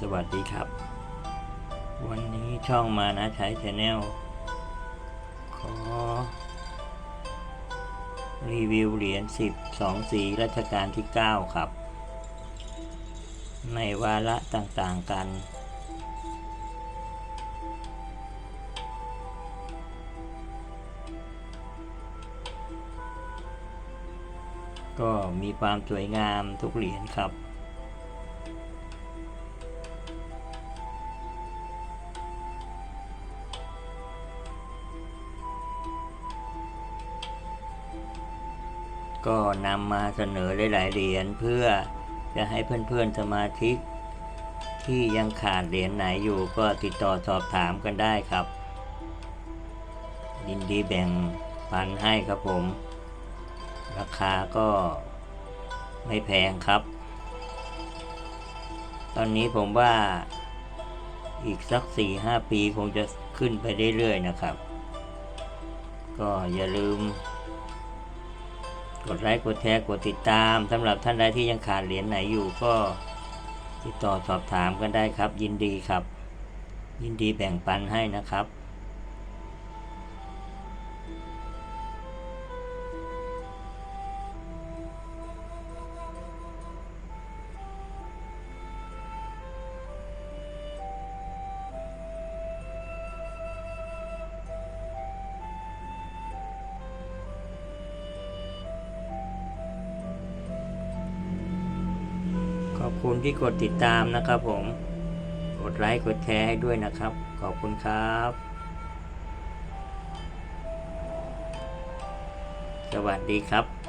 สวัสดีครับ วันนี้ช่องมานะใช้ชแนลขอ รีวิวเหรียญ10 2สีรัชกาลที่ 9 ครับ ในวาระต่างๆกัน ก็มีความสวยงามทุกเหรียญครับ ก็นำมาเสนอหลายๆเหรียญเพื่อจะให้เพื่อนๆสมาชิกที่ยังขาดเหรียญไหนอยู่ก็ติดต่อสอบถามกันได้ครับ ยินดีแบ่งปันให้ครับผม ราคาก็ไม่แพงครับ ตอนนี้ผมว่าอีกสักสี่ห้าปีคงจะขึ้นไปเรื่อยๆนะครับ ก็อย่าลืม กดไลค์กดแชร์กดติดตามสำหรับท่านใดที่ยังขาดเหรียญไหนอยู่ก็ติดต่อสอบถามกันได้ครับ ยินดีครับ ยินดีแบ่งปันให้นะครับ อบคุณที่กดติดตามนะครับผม กดไลค์กดแชร์ให้ด้วยนะครับ ขอบคุณครับ สวัสดีครับ